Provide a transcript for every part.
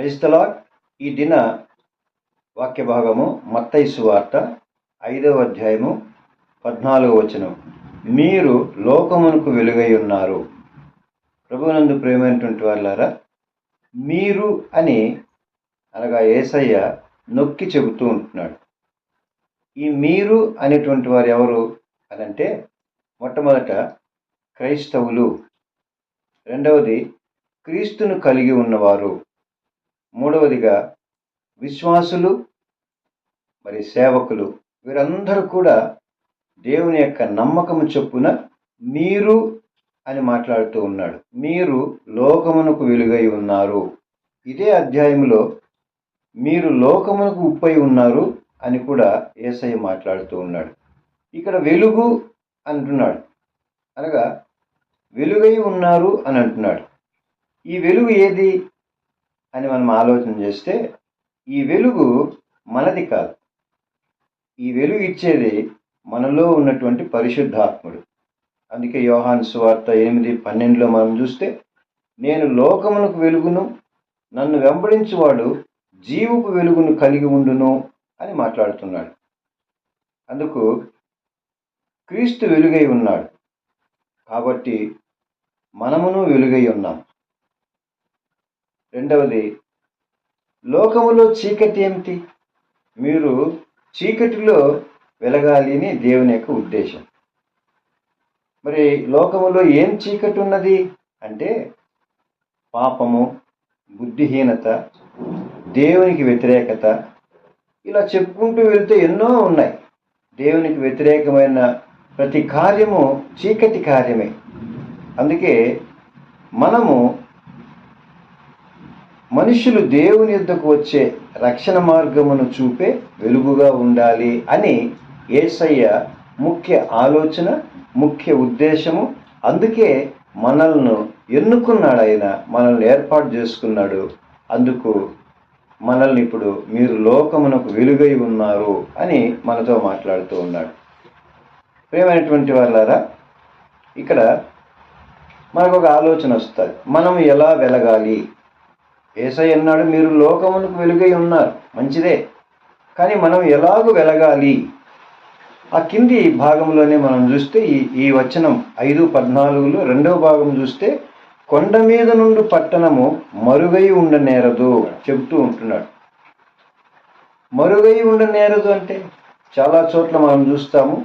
క్రైస్తలా ఈ దిన వాక్య భాగము మత్తైసు వార్త ఐదవ అధ్యాయము పద్నాలుగవ వచనం. మీరు లోకమునకు వెలుగై ఉన్నారు. ప్రభునందు ప్రేమైనటువంటి వాళ్ళారా మీరు అని అనగా ఏసయ్య నొక్కి చెబుతూ ఉంటున్నాడు. ఈ మీరు అనేటువంటి వారు ఎవరు అనంటే మొట్టమొదట క్రైస్తవులు. రెండవది క్రీస్తును కలిగి ఉన్నవారు. మూడవదిగా విశ్వాసులు మరి సేవకులు వీరందరూ కూడా దేవుని యొక్క నమ్మకము చొప్పున మీరు అని మాట్లాడుతూ ఉన్నాడు. మీరు లోకమునకు వెలుగై ఉన్నారు. ఇదే అధ్యాయంలో మీరు లోకమునకు ఉప్పై ఉన్నారు అని కూడా ఏసయ్య మాట్లాడుతూ ఉన్నాడు. ఇక్కడ వెలుగు అంటున్నాడు. అనగా వెలుగై ఉన్నారు అని అంటున్నాడు. ఈ వెలుగు ఏది? అని మనం ఆలోచన చేస్తే ఈ వెలుగు మనది కాదు. ఈ వెలుగు ఇచ్చేది మనలో ఉన్నటువంటి పరిశుద్ధాత్ముడు. అందుకే యోహాన్ సువార్త ఎనిమిది పన్నెండులో మనం చూస్తే నేను లోకమునకు వెలుగును నన్ను వెంబడించువాడు జీవుకు వెలుగును కలిగి ఉండును అని మాట్లాడుతున్నాడు. అందుకు క్రీస్తు వెలుగై ఉన్నాడు. కాబట్టి మనమును వెలుగై ఉన్నాం. రెండవది లోకములో చీకటి ఏమిటి? మీరు చీకటిలో వెలగాలి అని దేవుని యొక్క ఉద్దేశం. మరి లోకములో ఏం చీకటి ఉన్నది? అంటే పాపము బుద్ధిహీనత దేవునికి వ్యతిరేకత. ఇలా చెప్పుకుంటూ వెళ్తే ఎన్నో ఉన్నాయి. దేవునికి వ్యతిరేకమైన ప్రతి కార్యము చీకటి కార్యమే. అందుకే మనము మనుషులు దేవుని యుద్ధకు వచ్చే రక్షణ మార్గమును చూపే వెలుగుగా ఉండాలి అని ఏసయ్య ముఖ్య ఆలోచన ముఖ్య ఉద్దేశము. అందుకే మనల్ని ఎన్నుకున్నాడు ఆయన మనల్ని ఏర్పాటు చేసుకున్నాడు. అందుకు మనల్ని ఇప్పుడు మీరు లోకమునకు వెలుగై ఉన్నారు అని మనతో మాట్లాడుతూ ఉన్నాడు. ప్రేమైనటువంటి వాళ్ళారా ఇక్కడ మనకు ఒక ఆలోచన వస్తుంది. మనం ఎలా వెలగాలి? ఏసై అన్నాడు మీరు లోకమునకు వెలుగై ఉన్నారు. మంచిదే. కానీ మనం ఎలాగూ వెలగాలి? ఆ కింది భాగంలోనే మనం చూస్తే ఈ ఈ వచనం ఐదు పద్నాలుగులో రెండవ భాగం చూస్తే కొండ మీద నుండి పట్టణము మరుగై ఉండనేరదు చెబుతూ ఉంటున్నాడు. మరుగై ఉండనేరదు అంటే చాలా చోట్ల మనం చూస్తాము.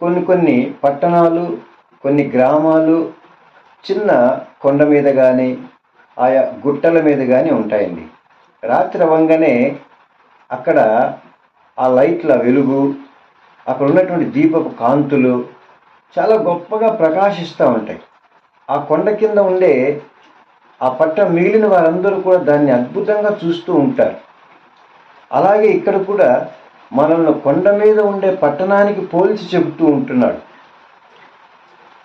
కొన్ని కొన్ని పట్టణాలు కొన్ని గ్రామాలు చిన్న కొండ మీద కానీ ఆయా గుట్టల మీద కానీ ఉంటాయండి. రాత్రి అవ్వగానే అక్కడ ఆ లైట్ల వెలుగు అక్కడ ఉన్నటువంటి దీపపు కాంతులు చాలా గొప్పగా ప్రకాశిస్తూ ఉంటాయి. ఆ కొండ కింద ఉండే ఆ పట్ట మిగిలిన వారందరూ కూడా దాన్ని అద్భుతంగా చూస్తూ ఉంటారు. అలాగే ఇక్కడ కూడా మనల్ని కొండ మీద ఉండే పట్టణానికి పోల్చి చెబుతూ ఉంటున్నాడు.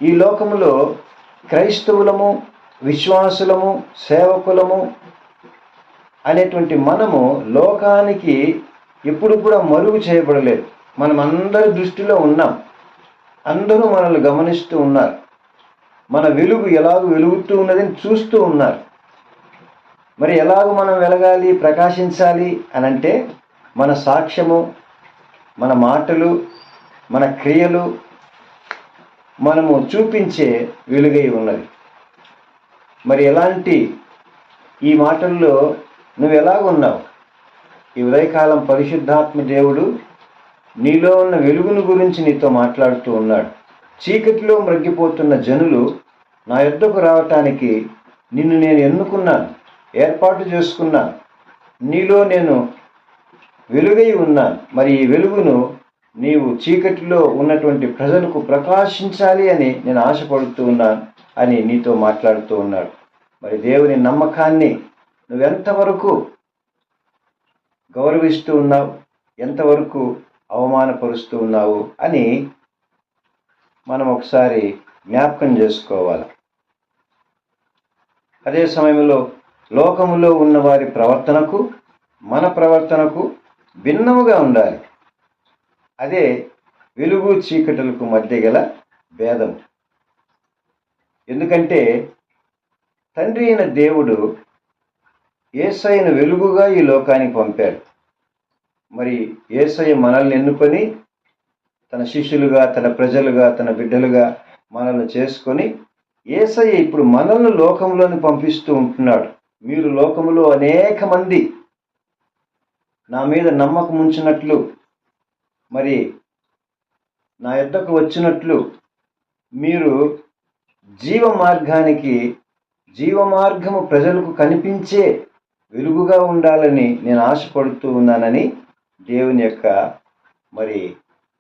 ఈ లోకములో క్రైస్తవులము విశ్వాసులము సేవకులము అనేటువంటి మనము లోకానికి ఎప్పుడు కూడా మరుగు చేయబడలేదు. మనం అందరి దృష్టిలో ఉన్నాం. అందరూ మనల్ని గమనిస్తూ ఉన్నారు. మన వెలుగు ఎలాగ వెలుగుతూ ఉన్నదని చూస్తూ ఉన్నారు. మరి ఎలాగ మనం వెలగాలి ప్రకాశించాలి అని అంటే మన సాక్ష్యము మన మాటలు మన క్రియలు మనము చూపించే వెలుగై ఉన్నది. మరి ఎలాంటి ఈ మాటల్లో నువ్వు ఎలాగున్నావు ఈ ఉదయకాలం పరిశుద్ధాత్మ దేవుడు నీలో ఉన్న వెలుగును గురించి నీతో మాట్లాడుతూ ఉన్నాడు. చీకటిలో మ్రగ్గిపోతున్న జనులు నా యుద్ధకు రావటానికి నిన్ను నేను ఎన్నుకున్నాను ఏర్పాటు చేసుకున్నాను. నీలో నేను వెలుగై ఉన్నాను. మరి ఈ వెలుగును నీవు చీకటిలో ఉన్నటువంటి ప్రజలకు ప్రకాశించాలి అని నేను ఆశపడుతూ ఉన్నాను. అని నీతో మాట్లాడుతూ ఉన్నాడు. మరి దేవుని నమ్మకాన్ని నువ్వెంతవరకు గౌరవిస్తూ ఉన్నావు? ఎంతవరకు అవమానపరుస్తూ ఉన్నావు? అని మనం ఒకసారి జ్ఞాపకం చేసుకోవాలి. అదే సమయంలో లోకములో ఉన్న వారి ప్రవర్తనకు మన ప్రవర్తనకు భిన్నముగా ఉండాలి. అదే వెలుగు చీకటులకు మధ్య గల భేదం. ఎందుకంటే తండ్రి అయిన దేవుడు ఏసైన వెలుగుగా ఈ లోకానికి పంపాడు. మరి ఏసై మనల్ని ఎన్నుకొని తన శిష్యులుగా తన ప్రజలుగా తన బిడ్డలుగా మనల్ని చేసుకొని ఏసయ్య ఇప్పుడు మనల్ని లోకంలోని పంపిస్తూ ఉంటున్నాడు. మీరు లోకంలో అనేక మంది నా మీద నమ్మకం ఉంచినట్లు మరి నా యొద్దకు వచ్చినట్లు మీరు జీవ మార్గానికి జీవ మార్గము ప్రజలకు కనిపించే వెలుగుగా ఉండాలని నేను ఆశపడుతూ ఉన్నానని దేవుని యొక్క మరి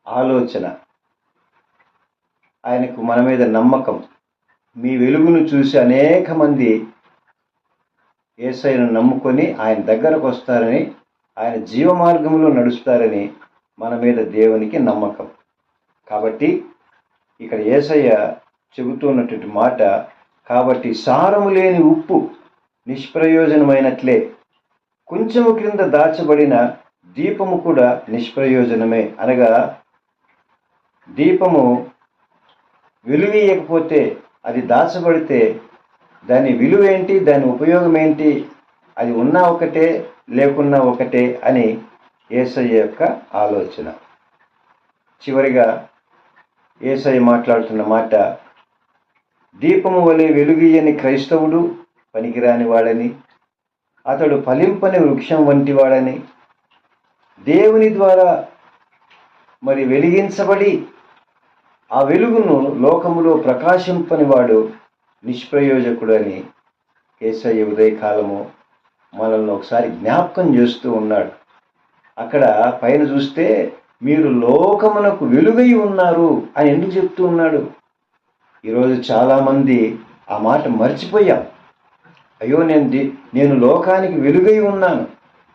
ఆలోచన. ఆయనకు మన మీద నమ్మకం. మీ వెలుగును చూసి అనేక మంది ఏసైను నమ్ముకొని ఆయన దగ్గరకు వస్తారని ఆయన జీవ మార్గంలో నడుస్తారని మన మీద దేవునికి నమ్మకం. కాబట్టి ఇక్కడ ఏసయ్య చెబుతున్నటువంటి మాట కాబట్టి సారము లేని ఉప్పు నిష్ప్రయోజనమైనట్లే. కొంచెము క్రింద దాచబడిన దీపము కూడా నిష్ప్రయోజనమే. అనగా దీపము వెలువీయకపోతే అది దాచబడితే దాని విలువ ఏంటి దాని ఉపయోగం ఏంటి అది ఉన్నా ఒకటే లేకున్నా ఒకటే అని ఏసయ్య యొక్క ఆలోచన. చివరిగా ఏసయ్య మాట్లాడుతున్న మాట దీపము వలె వెలుగియని క్రైస్తవుడు పనికిరాని వాడని అతడు ఫలింపని వృక్షం వంటి వాడని దేవుని ద్వారా మరి వెలిగించబడి ఆ వెలుగును లోకములో ప్రకాశింపనివాడు నిష్ప్రయోజకుడని నిష్ప్రయోజకుడు అని కేశయ్య ఉదయకాలము మనల్ని ఒకసారి జ్ఞాపకం చేస్తూ ఉన్నాడు. అక్కడ పైన చూస్తే మీరు లోకమునకు వెలుగై ఉన్నారు అని ఎందుకు చెప్తూ ఉన్నాడు? ఈరోజు చాలామంది ఆ మాట మర్చిపోయాం. అయ్యో నేను ది- నేను లోకానికి వెలుగై ఉన్నాను.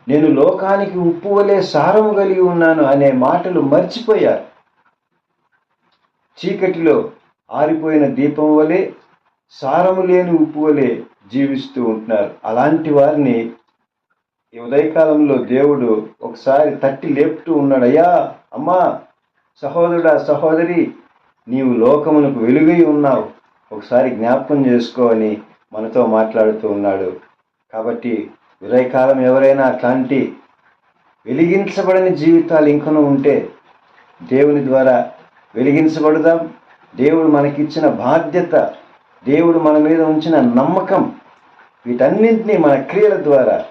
నేను లోకానికి ఉప్పు వలె సారము కలిగి ఉన్నాను అనే మాటలు మర్చిపోయారు. చీకటిలో ఆరిపోయిన దీపం వలె సారము లేని ఉప్పు వలె జీవిస్తూ ఉంటున్నారు. అలాంటి వారిని ఈ ఉదయకాలంలో దేవుడు ఒకసారి తట్టి లేపుతూ ఉన్నాడు. అయ్యా అమ్మా సహోదరుడా సహోదరి నీవు లోకమునకు వెలుగై ఉన్నావు. ఒకసారి జ్ఞాపకం చేసుకోని మనతో మాట్లాడుతూ ఉన్నాడు. కాబట్టి ఉదయకాలం ఎవరైనా అట్లాంటి వెలిగించబడని జీవితాలు ఇంకనూ ఉంటే దేవుని ద్వారా వెలిగించబడదాం. దేవుడు మనకిచ్చిన బాధ్యత దేవుడు మన మీద ఉంచిన నమ్మకం వీటన్నింటినీ మన క్రియల ద్వారా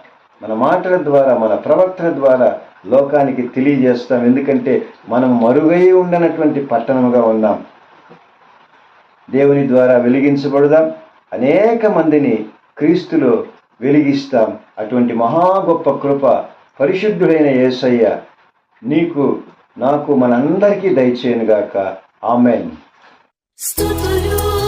మన మాటల ద్వారా మన ప్రవర్తన ద్వారా లోకానికి తెలియజేస్తాం. ఎందుకంటే మనం మరుగై ఉండనటువంటి పట్టణముగా ఉన్నాం దేవుని ద్వారా వెలిగించబడదాం. అనేక మందిని క్రీస్తులో వెలిగిస్తాం. అటువంటి మహా గొప్ప కృప పరిశుద్ధుడైన యేసయ్య నీకు నాకు మనందరికీ దయచేయనుగాక. ఆమెన్. స్తుతులు